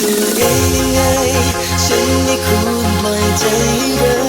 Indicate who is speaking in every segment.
Speaker 1: คือเองไงฉันได้ควรปม่ยใจเรัก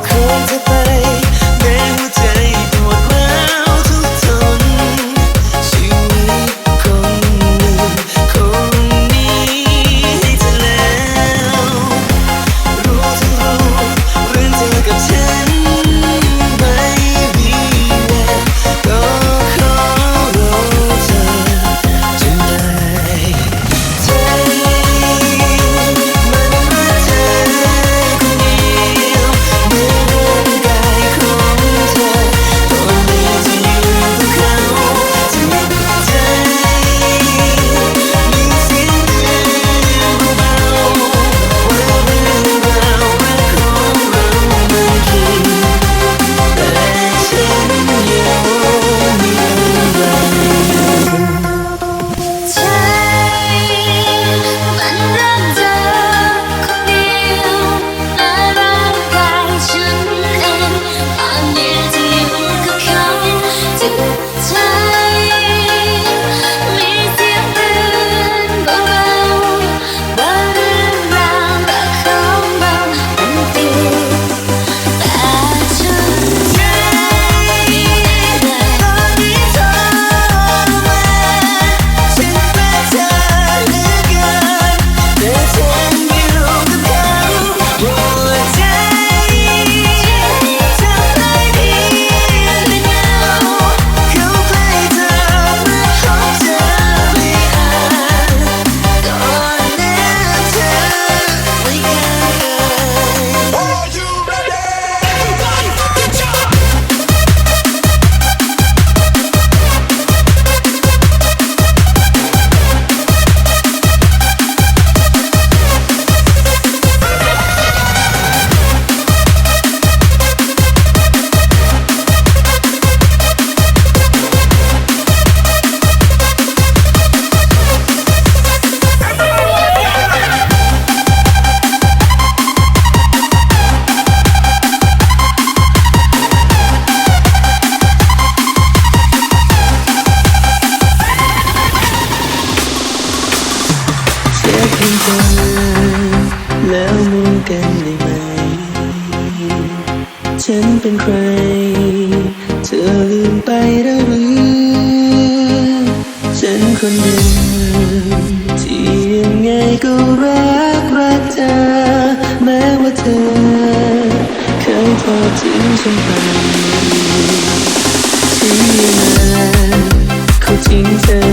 Speaker 1: could yine Katil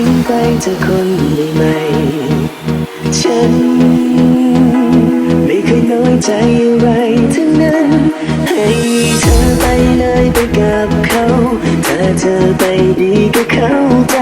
Speaker 1: ิ้งไปเธอคนใหม่ฉัน ไม่เคยน้อยใจอะไรทั้งนั้น ให้เธอไปเลยไปกับเขา ถ้าเธอไปดีก็เข้าใจ